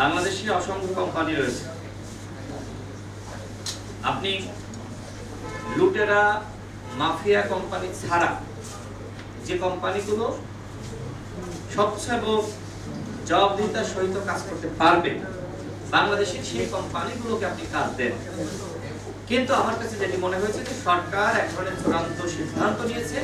বাংলাদেশে অসংখ্য কোম্পানি রয়েছে। আপনি লুটেরা, মাফিয়া কোম্পানি ছাড়া যে কোম্পানিগুলো স্বচ্ছ এবং জবাবদিহিতার সহিত কাজ করতে পারবে, বাংলাদেশের সেই কোম্পানিগুলোকে আপনি কাজ দেন। কিন্তু আমার কাছে যেটি মনে হয়েছে যে সরকার এক ধরনের চূড়ান্ত সিদ্ধান্ত নিয়েছে,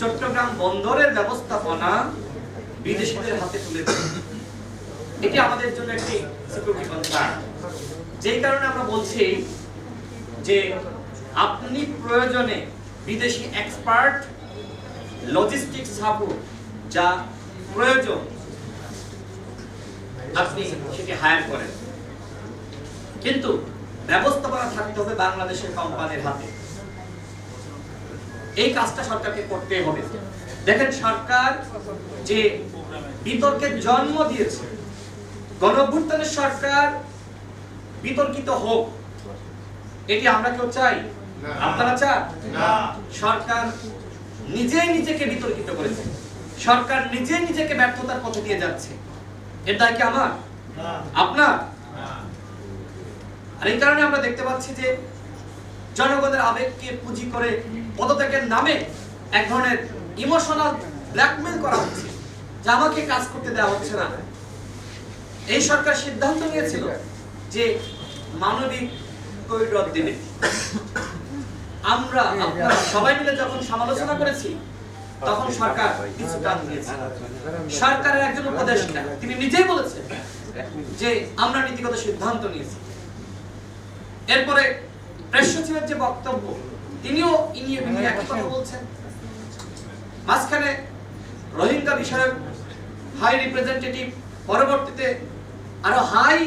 চট্টগ্রাম বন্দরের ব্যবস্থাপনা বিদেশিদের হাতে তুলে দেবে। এটি আমাদের জন্য একটি সিকিউরিটি কনসার্ন যেই কারণে আমরা বলছি যে আপনি প্রয়োজনে বিদেশি এক্সপার্ট লজিস্টিক সাপোর্ট যা প্রয়োজন, আপনি সেটি হায়ার করেন। কিন্তু ব্যবস্থাপনা থাকতে হবে বাংলাদেশের কোম্পানির হাতে। এই কাজটা সরকারকে করতে হবে। দেখেন সরকার যে বিতর্কের জন্ম দিয়েছে গণঅভ্যুত্থানের সরকার বিতর্কিত হোক এটি আমরা কেউ চাই? আপনারা চান? সরকার নিজেই নিজেকে বিতর্কিত করেছে। সরকার নিজেই নিজেকে ব্যর্থতার পথে দিয়ে যাচ্ছে। এর দায় কি আমার? আপনার? আর এই কারণে আমরা দেখতে পাচ্ছি যে জনগণের আবেগকে পুঁজি করে পদত্যাগের নামে এক ধরনের ইমোশনাল ব্ল্যাকমেল করা হচ্ছে যে আমাকে কাজ করতে দেওয়া হচ্ছে না। এই সরকার সিদ্ধান্ত নিয়েছিল যে মানবিক করিডর দেবে। আমরা আপনারা সবাই মিলে যখন সমালোচনা করেছি, তখন সরকার কিছু কাজ দিয়েছে। সরকারের একজন উপদেষ্টা, তিনি নিজেই বলেছেন যে আমরা নীতিগত সিদ্ধান্ত নিয়েছি। এরপরে প্রেস সচিবের যে বক্তব্য, তিনিও ইনিয়ে বিনিয়ে একই কথা বলছেন। মাঝখানে রোহিঙ্গা বিষয়ক হাই রিপ্রেজেন্টেটিভ পরবর্তীতে আরও হাই,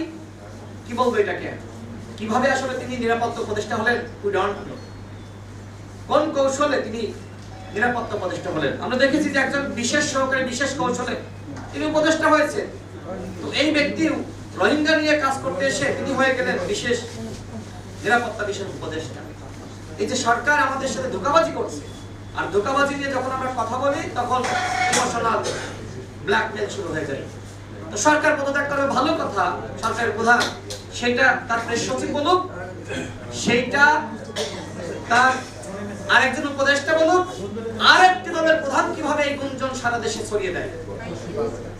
কি বলব এটাকে? কীভাবে আসলে তিনি নিরাপত্তা উপদেষ্টা হলেন? উই কোন কৌশলে তিনি নিরাপত্তা উপদেষ্টা হলেন? আমরা দেখেছি যে একজন বিশেষ সহকারী, বিশেষ কৌশলে তিনি উপদেষ্টা হয়েছে তো এই ব্যক্তি রোহিঙ্গা নিয়ে কাজ করতে এসে তিনি হয়ে গেলেন বিশেষ নিরাপত্তা বিশেষ উপদেষ্টা। এই যে সরকার আমাদের সাথে ধোকাবাজি করছে, আর ধোকাবাজি নিয়ে যখন আমরা কথা বলি, তখন ইমোশনাল ব্ল্যাকমেল শুরু হয়ে যায়। তো সরকার পদত্যাগ করবে ভালো কথা, সরকারের প্রধান, সেটা তার প্রেস সচিব বলুক সেইটা তার আরেকজন উপদেষ্টা বলুক, আরেকটি দলের প্রধান কীভাবে এই গুঞ্জন সারা দেশে ছড়িয়ে দেয়?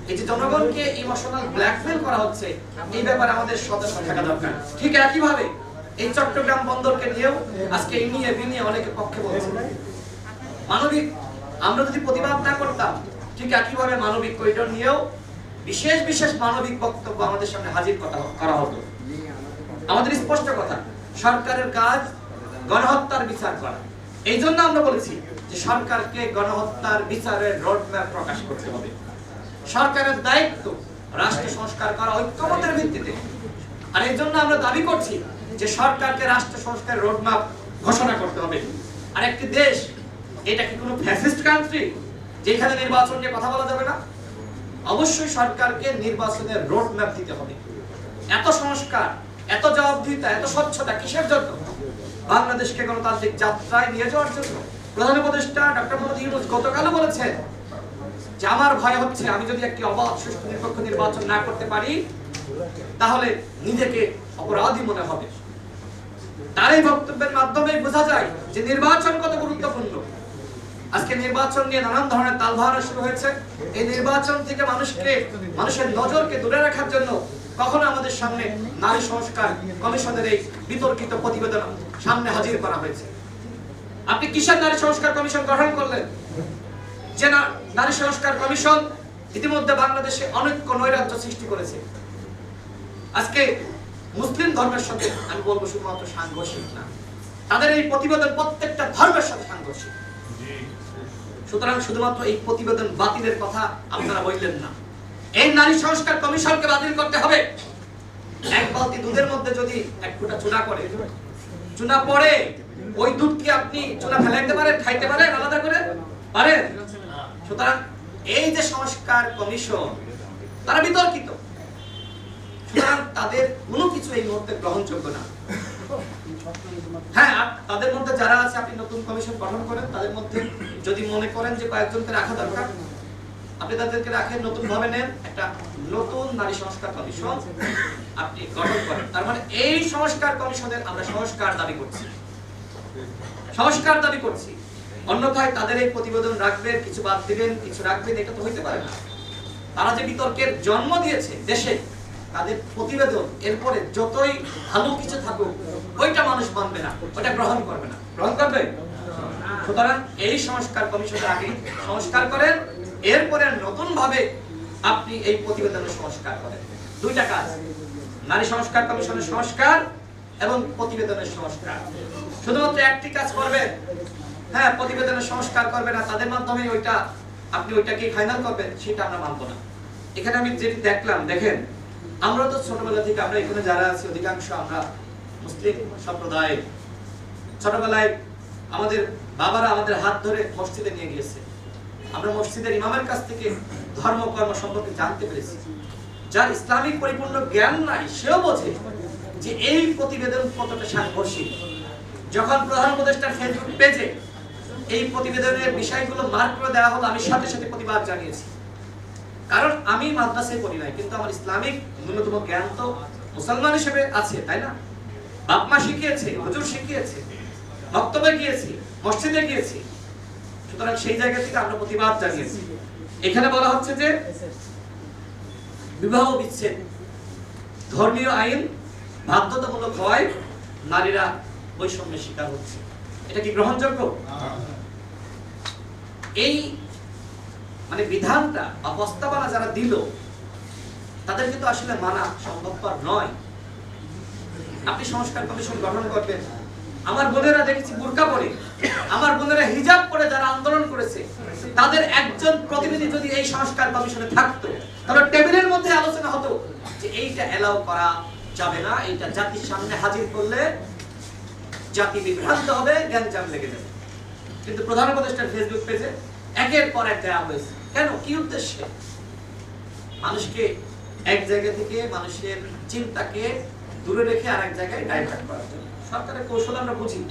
এই যে জনগণকে ইমোশনাল ব্ল্যাকমেল করা হচ্ছে, এই ব্যাপারে আমাদের সতর্ক থাকা দরকার। ঠিক একইভাবে এই চট্টগ্রাম বন্দরকে নিয়েও আজকে এই নিয়ে বিনিয়ে অনেকে পক্ষে বলছে মানবিক, আমরা যদি প্রতিবাদ না করতাম, ঠিক একইভাবে মানবিক করিডোর নিয়েও বিশেষ বিশেষ মানবিক বক্তব্য আমাদের সামনে হাজির কথা করা হতো। আমাদের স্পষ্ট কথা, সরকারের কাজ গণহত্যার বিচার করা। এই জন্য আমরা বলেছি যে সরকারকে গণহত্যার বিচারের রোডম্যাপ প্রকাশ করতে হবে। সরকারের দায়িত্ব রাষ্ট্র সংস্কার করা ঐক্যমতের ভিত্তিতে। আর এই জন্য আমরা দাবি করছি যে সরকারকে রাষ্ট্র সংস্কারের রোডম্যাপ ঘোষণা করতে হবে। আর একটি দেশ, এটা কি কোনো ফ্যাসিস্ট কান্ট্রি যেখানে নির্বাচন নিয়ে কথা বলা যাবে না? অবশ্যই সরকারকে নির্বাচনের রোড ম্যাপ দিতে হবে। এত সংস্কার, এত জবাবদিহিতা, এত স্বচ্ছতা কিসের জন্য? বাংলাদেশকে গণতান্ত্রিক যাত্রায় নিয়ে যাওয়ার জন্য। প্রধান উপদেষ্টা ডক্টর মোহাম্মদ ইউনুস গতকালও বলেছেন যে, আমার ভয় হচ্ছে, আমি যদি একটি অবাধ, সুষ্ঠু, নিরপেক্ষ নির্বাচন না করতে পারি, তাহলে নিজেকে অপরাধী মনে হবে। তার এই বক্তব্যের মাধ্যমে বোঝা যায় যে, নির্বাচন কত গুরুত্বপূর্ণ। আজকে নির্বাচন নিয়ে নানান ধরনের তালভাড়া শুরু হয়েছে। এই নির্বাচন থেকে মানুষকে, মানুষের নজরকে দূরে রাখার জন্য কখনো আমাদের সামনে নারী সংস্কার কমিশনের এই বিতর্কিত প্রতিবেদন সামনে হাজির করা হয়েছে। আপনি কিসের নারী সংস্কার কমিশন গঠন করলেন? যে নারী সংস্কার কমিশন ইতিমধ্যে বাংলাদেশে অনৈক্য নৈরাজ্য সৃষ্টি করেছে। আজকে মুসলিম ধর্মের সাথে, আমি বলব শুধুমাত্র সাংঘর্ষিক না, তাদের এই প্রতিবেদন প্রত্যেকটা ধর্মের সাথে সাংঘর্ষিক। সুতরাং শুধুমাত্র এই প্রতিবেদন বাতিলের কথা আপনারা বললেন না। এই নারী সংস্কার কমিশনকে বাতিল করতে হবে। এক বালতি দুধের মধ্যে যদি এক ফোঁটা চুনা করে, চুনা পড়ে, ওই দুধ কি আপনি চুনা ফেলাইতে পারেন, খাইতে পারেন, আলাদা করে? পারেন? সুতরাং এই যে সংস্কার কমিশন, তারা বিতর্কিত। সুতরাং তাদের কোনো কিছু এই মুহূর্তে গ্রহণযোগ্য না। হ্যাঁ তাদের মধ্যে যারা আছে, আপনি নতুন কমিশন গঠন করেন, তাদের মধ্যে যদি মনে করেন যে কয়েকজনকে রাখা দরকার, আপনি তাদেরকে রাখেন নতুন ভাবে নেন, একটা নতুন নারী সংস্কার কমিশন আপনি গঠন করেন। তার মানে এই সংস্কার কমিশনের আমরা সংস্কার দাবি করছি। সংস্কার দাবি করছি। অন্যথায় তাদের এই প্রতিবেদন রাখবেন, কিছু বাদ দিবেন, কিছু রাখবেন, এটা তো হইতে পারে না। তারা যে বিতর্কের জন্ম দিয়েছে দেশে তাদের প্রতিবেদন, এরপরে যতই ভালো কিছু থাকুক, ওইটা মানুষ মানবে না, ওইটা গ্রহণ করবে না। গ্রহণ করবে? সুতরাং এই সংস্কার কমিশনের আগে সংস্কার করেন, এরপরে নতুন ভাবে আপনি এই প্রতিবেদনের সংস্কার করেন। দুইটা কাজ, নারী সংস্কার কমিশনের সংস্কার এবং প্রতিবেদনের সংস্কার। শুধুমাত্র একটি কাজ করবেন হ্যাঁ প্রতিবেদনের সংস্কার করবে না, তাদের মাধ্যমে ওইটা, আপনি ওইটাকে ফাইনাল করবেন, সেটা আমরা মানবো না। এখানে আমি যেটি দেখলাম, দেখেন আমরা তো ছোটবেলা থেকে, আমরা এখানে যারা আছি, অধিকাংশ আমরা মুসলিম সম্প্রদায়। ছোটবেলায় আমাদের বাবারা আমাদের হাত ধরে মসজিদে নিয়ে গিয়েছে। আমরা মসজিদের ইমামের কাছ থেকে ধর্ম, কর্ম সম্পর্কে জানতে পেরেছি। যার ইসলামিক পরিপূর্ণ জ্ঞান নাই, সেও বোঝে যে এই প্রতিবেদন কতটা সাংঘর্ষিক। যখন প্রধান উপদেষ্টার ফেসবুক পেজে এই প্রতিবেদনের বিষয়গুলো মার্ক করে দেওয়া হলো, আমি সাথে সাথে প্রতিবাদ জানিয়েছি। কারণ আমি মাদ্রাসায় পড়ি নাই কিন্তু আমার ইসলামিক ন্যূনতম জ্ঞান তো মুসলমান হিসেবে আছে তাই না? বাপ মা শিখিয়েছে হুজুর শিখিয়েছে বক্তব্যে গিয়েছি মসজিদে গিয়েছি সুতরাং সেই জায়গা থেকে আমরা প্রতিবাদ জানিয়েছি। এখানে বলা হচ্ছে যে বিবাহ বিচ্ছেদ ধর্মীয় আইন বাধ্যতামূলক হয় নারীরা বৈষম্যের শিকার হচ্ছে। এটা কি গ্রহণযোগ্য? এই মানে বিধানটা বা প্রস্তাবনা যারা দিল, তাদের কিন্তু আসলে মানা সম্ভবপর নয়। আপনি সংস্কার কমিশন গঠন করবেন। আমার বোনেরা দেখেছি বোরকা পরে, আমার বোনেরা হিজাব পরে যারা আন্দোলন করেছে, তাদের একজন প্রতিনিধি যদি এই সংস্কার কমিশনে থাকতো, তাহলে টেবিলের মধ্যে আলোচনা হতো যে এইটা এলাও করা যাবে না, এইটা জাতির সামনে হাজির করলে জাতি বিভ্রান্ত হবে জ্ঞানজাম লেগে যাবে। কিন্তু প্রধান উপদেষ্টার ফেসবুক পেজে একের পর এক দেওয়া হয়েছে। কেন? কি উদ্দেশ্যে? মানুষকে এক জায়গা থেকে মানুষের চিন্তাকে দূরে রেখে আরেক জায়গায় ডাইভার্ট করার জন্য। সরকারের কৌশল আমরা বুঝি।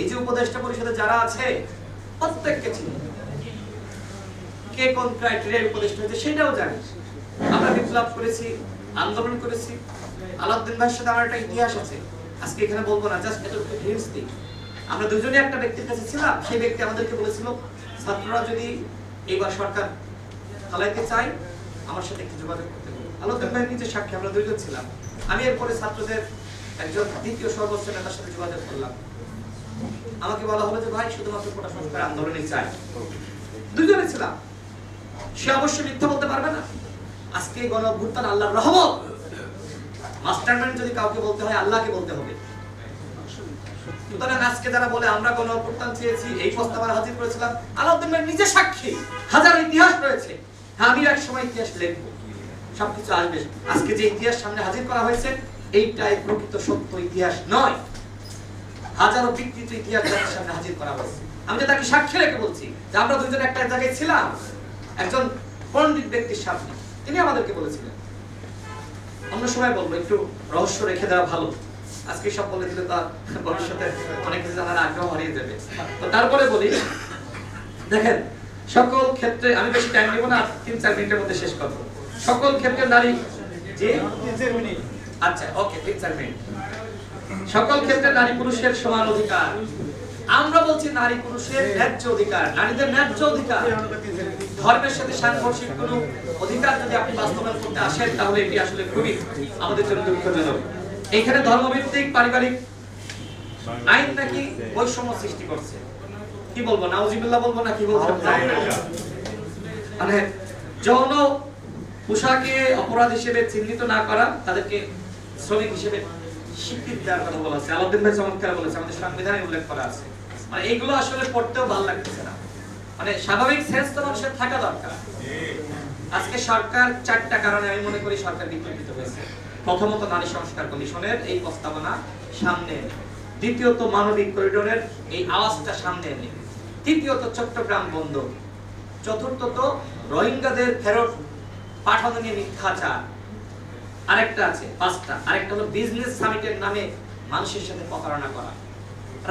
এই যে উপদেষ্টা পরিষদে যারা আছে, প্রত্যেককে চিনি। কে কোন ক্রাইটেরিয়ার উপদেষ্টা হয়েছে সেটাও জানি। আমরা বিপ্লব করেছি, আন্দোলন করেছি। আলাউদ্দিন ভাইয়ের সাথে আমার একটা ইতিহাস আছে। আজকে এখানে বলব না জাস্ট এটা হিন্টস দিই আমরা দুজনে একটা ব্যক্তির কাছে ছিলাম, সেই ব্যক্তি আমাদেরকে বলেছিল, ছাত্ররা যদি এইবার সরকার চালাইতে চাই আমার সাথে একটু যোগাযোগ করতে হবে আলাউদ্দিন ভাই নিজে সাক্ষী, আমরা দুইজন ছিলাম। আমি এরপরে ছাত্রদের একজন দ্বিতীয় সর্বোচ্চ নেতার সাথে যোগাযোগ করলাম। আমাকে বলা হলো যে, ভাই, শুধুমাত্র কোটা সংস্কার আন্দোলনই চাই। দুজনে ছিলাম। সে অবশ্যই মিথ্যা বলতে পারবে না। আজকে গণ অভ্যুত্থান আল্লাহর রহমত। মাস্টারমাইন্ড যদি কাউকে বলতে হয়, আল্লাহকে বলতে হবে। সুতরাং আজকে যারা বলে আমরা অভ্যুত্থান চেয়েছি, এই প্রস্তাব হাজির করেছিলাম। নিজে সাক্ষী, হাজার ইতিহাস রয়েছে। হ্যাঁ আমি এক সময় ইতিহাস লিখব। সবকিছু আসবে। আজকে যে ইতিহাস সামনে হাজির করা হয়েছে, এইটাই প্রকৃত সত্য ইতিহাস নয়। হাজারো বিকৃত ইতিহাস সামনে হাজির করা হয়েছে। আমি তাকে সাক্ষী রেখে বলছি যে আমরা দুজন একটা জায়গায় ছিলাম, একজন পণ্ডিত ব্যক্তির সামনে। তিনি আমাদেরকে বলেছিলেন। অন্য সময় বলব, একটু রহস্য রেখে দেওয়া ভালো। আজকে সব বলে দিলে তার ভবিষ্যতে অনেক কিছু জানার আগ্রহ হারিয়ে যাবে। তো তারপরে বলি, দেখেন, সকল ক্ষেত্রে আমি বেশি টাইম নিব না তিন চার মিনিটের মধ্যে শেষ করব। সকল ক্ষেত্রে নারী যে আচ্ছা ওকে তিন চার মিনিট। সকল ক্ষেত্রে নারী পুরুষের সমান অধিকার। আমরা বলছি নারী পুরুষের ন্যায্য অধিকার, নারীদের ন্যায্য অধিকার। ধর্মের সাথে সাংঘর্ষিক কোন অধিকার যদি আপনি বাস্তবায়ন করতে আসেন, তাহলে এটি আসলে খুবই আমাদের জন্য দুঃখজনক। এখানে ধর্মভিত্তিক পারিবারিক আইন নাকি বৈষম্য সৃষ্টি করছে? কি বলব নাউজিবিল্লাহ বলব না কি বলব মানে যৌন পোশাকে অপরাধ হিসেবে চিহ্নিত না করা তাদেরকে শ্রমিক হিসেবে স্বীকৃতি দেওয়ার কথা বলা আছে আলাউদ্দিন ভাই চমৎকার বলেছে আমাদের সংবিধানে উল্লেখ করা আছে। মানে এইগুলো আসলে পড়তেও ভালো লাগতেছে না। মানে স্বাভাবিক সেন্স তো মানুষের থাকা দরকার। আজকে সরকার চারটা কারণে আমি মনে করি সরকার বিতর্কিত হয়েছে। প্রথমত নারী সংস্কার কমিশনের এই প্রস্তাবনা সামনে এনে। দ্বিতীয়ত মানবিক করিডোরের এই আওয়াজটা সামনে এনে। তৃতীয়ত চট্টগ্রাম বন্দর চতুর্থত রোহিঙ্গাদের ফেরত পাঠানো নিয়ে মিথ্যাচার। আরেকটা আছে, পাঁচটা। আরেকটা হলো বিজনেস সামিটের নামে মানুষের সাথে প্রতারণা করা।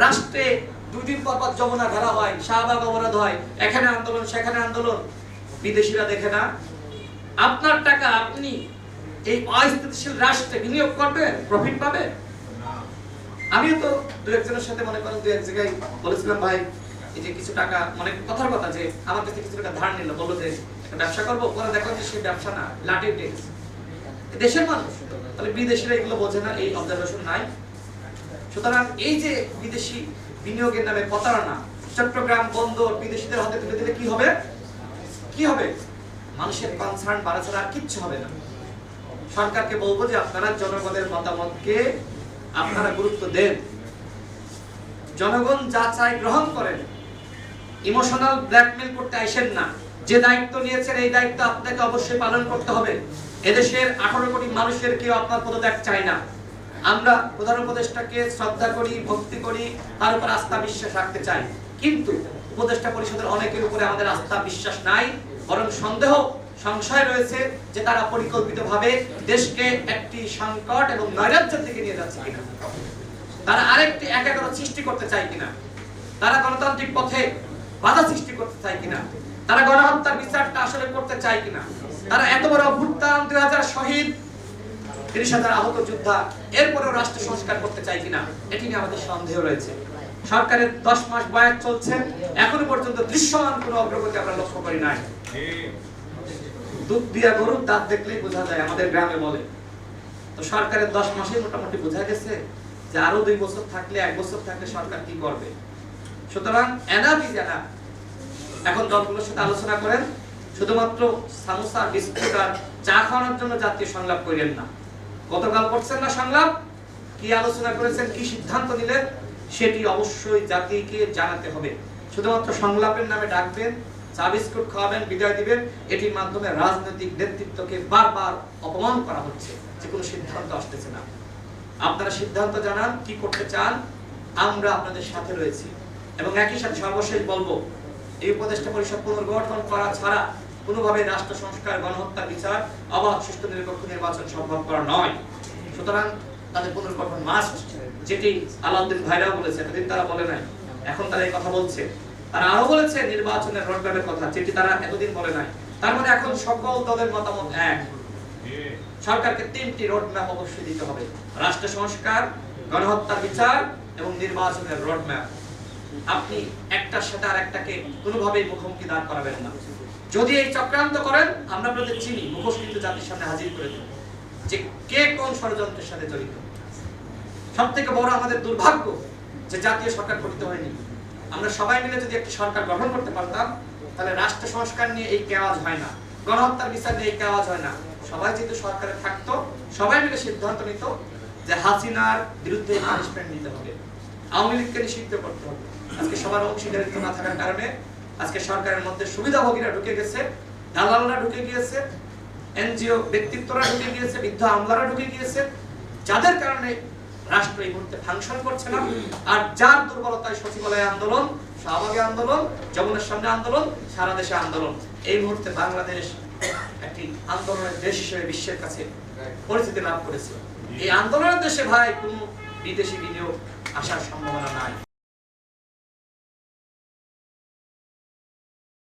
রাষ্ট্রে দুদিন পর পর যমুনা ধরা হয়, শাহবাগ অবরোধ হয়, এখানে আন্দোলন, সেখানে আন্দোলন। বিদেশিরা দেখে না। আপনার টাকা আপনি এই অস্থিতিশীল রাষ্ট্রে বিনিয়োগ করবেন প্রফিট পাবেন আমিও তো দু একজনের সাথে মনে করেন দু এক জায়গায় বলেছিলাম, ভাই, এই যে কিছু টাকা মানে কথার কথা যে আমার কাছে কিছু টাকা ধার নিল, বলল যে ব্যবসা করব? পরে দেখো যে সেই ব্যবসা না, লাঠি টেক্স। দেশের মানুষ, তাহলে বিদেশিরা এগুলো বোঝে না, এই অবজারভেশন নাই। সুতরাং এই যে বিদেশি বিনিয়োগের নামে প্রতারণা, চট্টগ্রাম, বন্দর বিদেশিদের হাতে তুলে দিলে কি হবে? কি হবে? মানুষের কনসার্ন বাড়া ছাড়া আর কিচ্ছু হবে না। সরকারকে বলব যে আপনারা জনগণের মতামতকে আপনারা গুরুত্ব দেন। জনগণ যা চায় গ্রহণ করেন। ইমোশনাল ব্ল্যাকমেল করতে আসেন না। যে দায়িত্ব নিয়েছেন, এই দায়িত্ব আপনাকে অবশ্যই পালন করতে হবে। এদেশের আঠারো কোটি মানুষের কেউ আপনার পদত্যাগ চায় না। আমরা প্রধান উপদেষ্টাকে শ্রদ্ধা করি, ভক্তি করি, তার উপর আস্থা বিশ্বাস রাখতে চাই। কিন্তু উপদেষ্টা পরিষদের অনেকের উপরে আমাদের আস্থা বিশ্বাস নাই, বরং সন্দেহ সংশয় রয়েছে যে তারা পরিকল্পিতভাবে দেশকে একটি সংকট এবং নৈরাজ্যের দিকে নিয়ে যাচ্ছে কিনা। তারা আরেকটি একাগ্র সৃষ্টি করতে চায় কিনা? তারা গণতান্ত্রিক পথে বাধা সৃষ্টি করতে চায় কিনা? তারা গণহত্যার বিচারটা আসলে করতে চায় কিনা? তারা এত বড় অভ্যুত্থান দুই হাজার শহীদ, তিরিশ হাজার আহত যোদ্ধা, এরপরেও রাষ্ট্র সংস্কার করতে চায় কিনা, এটি নিয়ে আমাদের সন্দেহ রয়েছে। সরকারের দশ মাস বয়াত চলছে, এখনও পর্যন্ত দৃশ্যমান কোনো অগ্রগতি আমরা লক্ষ্য করি নাই। দুধ দিয়া গরুর দাঁত দেখলেই বোঝা যায়, আমাদের গ্রামে বলে। তো সরকারের দশ মাসে মোটামুটি বোঝা গেছে যে আরও দুই বছর থাকলে, এক বছর থাকলে সরকার কি করবে। সুতরাং এনাফ এনাফ এখন দলগুলোর সাথে আলোচনা করেন, শুধুমাত্র সামোসা, বিস্কুট আর চা খাওয়ানোর জন্য জাতীয় সংলাপ করিলেন না। গতকাল করছেন না সংলাপ? কি আলোচনা করেছেন, কি সিদ্ধান্ত নিলেন, সেটি অবশ্যই জাতিকে জানাতে হবে। শুধুমাত্র সংলাপের নামে ডাকবেন চা বিস্কুট খাওয়াবেন, বিদায় দিবেন, এটির মাধ্যমে রাজনৈতিক নেতৃত্বকে বারবার অপমান করা হচ্ছে যে কোনো সিদ্ধান্ত আসতেছে না। আপনারা সিদ্ধান্ত জানান, কি করতে চান, আমরা আপনাদের সাথে রয়েছি। এবং একই সাথে সর্বশেষ বলব, এই উপদেষ্টা পরিষদ পুনর্গঠন করা ছাড়া কোনোভাবে রাষ্ট্র সংস্কার, গণহত্যা, বিচার, অবাধ, সুষ্ঠু, নিরপেক্ষ নির্বাচন সম্ভব করা নয়। সুতরাং তাদের পুনর্গঠন মাস্ট যেটি আলাউদ্দিন ভাইরাও বলেছে এতদিন তারা বলে নাই, এখন তারা এই কথা বলছে। তারা আরও বলেছে নির্বাচনের রোডম্যাপের কথা, যেটি তারা এতদিন বলে নাই। তার মানে এখন সকল দলের মতামত এক। সরকারকে তিনটি রোডম্যাপ অবশ্যই দিতে হবে। রাষ্ট্র সংস্কার, গণহত্যার বিচার এবং নির্বাচনের রোডম্যাপ আপনি একটার সাথে আর একটাকে কোনোভাবেই মুখোমুখি দাঁড় করাবেন না। যদি এই চক্রান্ত করেন, আমরা আপনাদের চিনি, মুখোশ জাতির সামনে হাজির করে দেব যে কে কোন ষড়যন্ত্রের সাথে জড়িত। সব থেকে বড় আমাদের দুর্ভাগ্য যে জাতীয় সরকার গঠিত হয়নি। আমরা সবাই মিলে যদি একটি সরকার গঠন করতে পারতাম, তাহলে রাষ্ট্র সংস্কার নিয়ে এই কেওয়াজ হয় না। গণহত্যার বিচার নিয়ে এই কেওয়াজ হয় না। সবাই যেহেতু সরকারে থাকতো, সবাই মিলে সিদ্ধান্ত নিত যে হাসিনার বিরুদ্ধে পানিশমেন্ট নিতে হবে। আওয়ামী লীগকে নিষিদ্ধ করতে হবে। আজকে সবার অংশীদারিত্ব না থাকার কারণে আজকে সরকারের মধ্যে সুবিধাভোগীরা ঢুকে গেছে, দালালরা ঢুকে গিয়েছে, এনজিও ব্যক্তিত্বরা ঢুকে গিয়েছে, বৃদ্ধ আমলারা ঢুকে গিয়েছে। যাদের কারণে রাষ্ট্র এই মুহূর্তে ফাংশন করছে না। আর যার দুর্বলতায় সচিবালয় আন্দোলন, শাহবাগে আন্দোলন, যমুনার সামনে আন্দোলন, সারা দেশে আন্দোলন, এই মুহূর্তে বাংলাদেশ একটি আন্দোলনের দেশ হিসেবে বিশ্বের কাছে পরিচিতি লাভ করেছে। এই আন্দোলনের দেশে ভাই কোনো বিদেশি বিনিয়োগ আসার সম্ভাবনা নাই।